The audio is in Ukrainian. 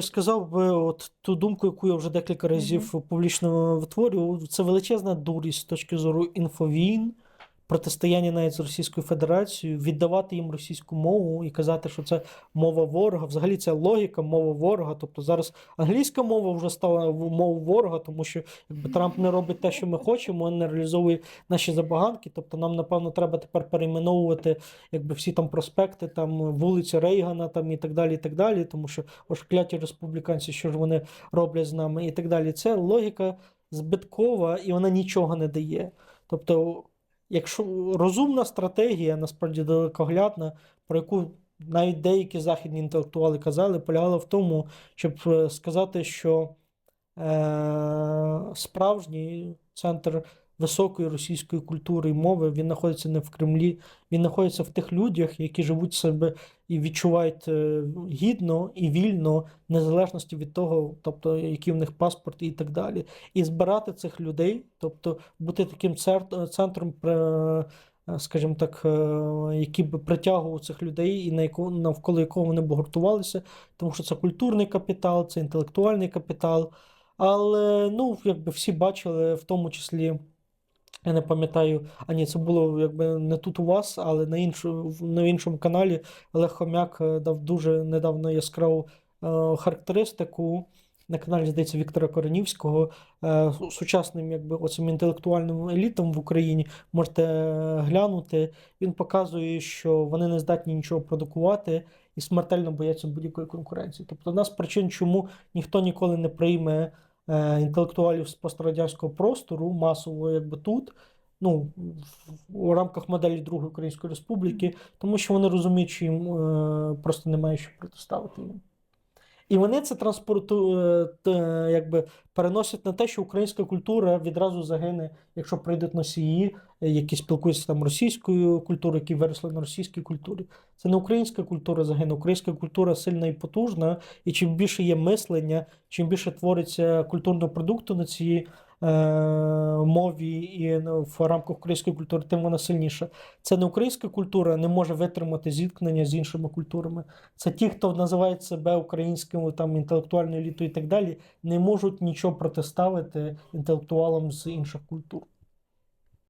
Сказав би, от ту думку, яку я вже декілька разів публічно витворював, це величезна дурість з точки зору інфовійн, протистояння навіть з Російською Федерацією, віддавати їм російську мову і казати, що це мова ворога. Взагалі це логіка мова ворога. Тобто зараз англійська мова вже стала мовою ворога, тому що якби Трамп не робить те, що ми хочемо, він не реалізовує наші забаганки. Тобто нам, напевно, треба тепер перейменовувати якби всі там проспекти, там вулиці Рейгана там і так далі, і так далі, тому що ось кляті республіканці, що ж вони роблять з нами, і так далі. Це логіка збиткова і вона нічого не дає. Тобто, якщо розумна стратегія, насправді далекоглядна, про яку навіть деякі західні інтелектуали казали, полягала в тому, щоб е, сказати, що е, справжній центр високої російської культури і мови він знаходиться не в Кремлі, він знаходиться в тих людях, які живуть себе і відчувають е, гідно і вільно, незалежності від того, тобто який в них паспорт і так далі. І збирати цих людей, тобто бути таким центром, е, скажімо так, е, який би притягував цих людей і на яко, навколо якого вони б гуртувалися, тому що це культурний капітал, це інтелектуальний капітал. Але ну, якби всі бачили, в тому числі. Я не пам'ятаю, а ні, це було якби не тут у вас, але на іншому, на іншому каналі Олег Хомяк е, дав дуже недавно яскраву е, характеристику на каналі, здається, Віктора Коренівського, е, сучасним якби, оцим інтелектуальним елітам в Україні. Можете е, глянути. Він показує, що вони не здатні нічого продукувати і смертельно бояться будь-якої конкуренції. Тобто, одна з причин, чому ніхто ніколи не прийме інтелектуалів з пострадянського простору масово, якби тут. Ну, в- у рамках моделі Другої Української Республіки, тому що вони розуміють, що їм е, просто немає що протиставити їм. І вони це транспорту якби переносять на те, що українська культура відразу загине, якщо прийдуть носії, е, які спілкуються там російською культурою, які виросли на російській культурі. Це не українська культура загине. Українська культура сильна і потужна, і чим більше є мислення, чим більше твориться культурного продукту на цій е, мові і ну, в рамках української культури, тим вона сильніша. Це не українська культура не може витримати зіткнення з іншими культурами. Це ті, хто називає себе українським там інтелектуальною елітою і так далі, не можуть нічого протиставити інтелектуалам з інших культур.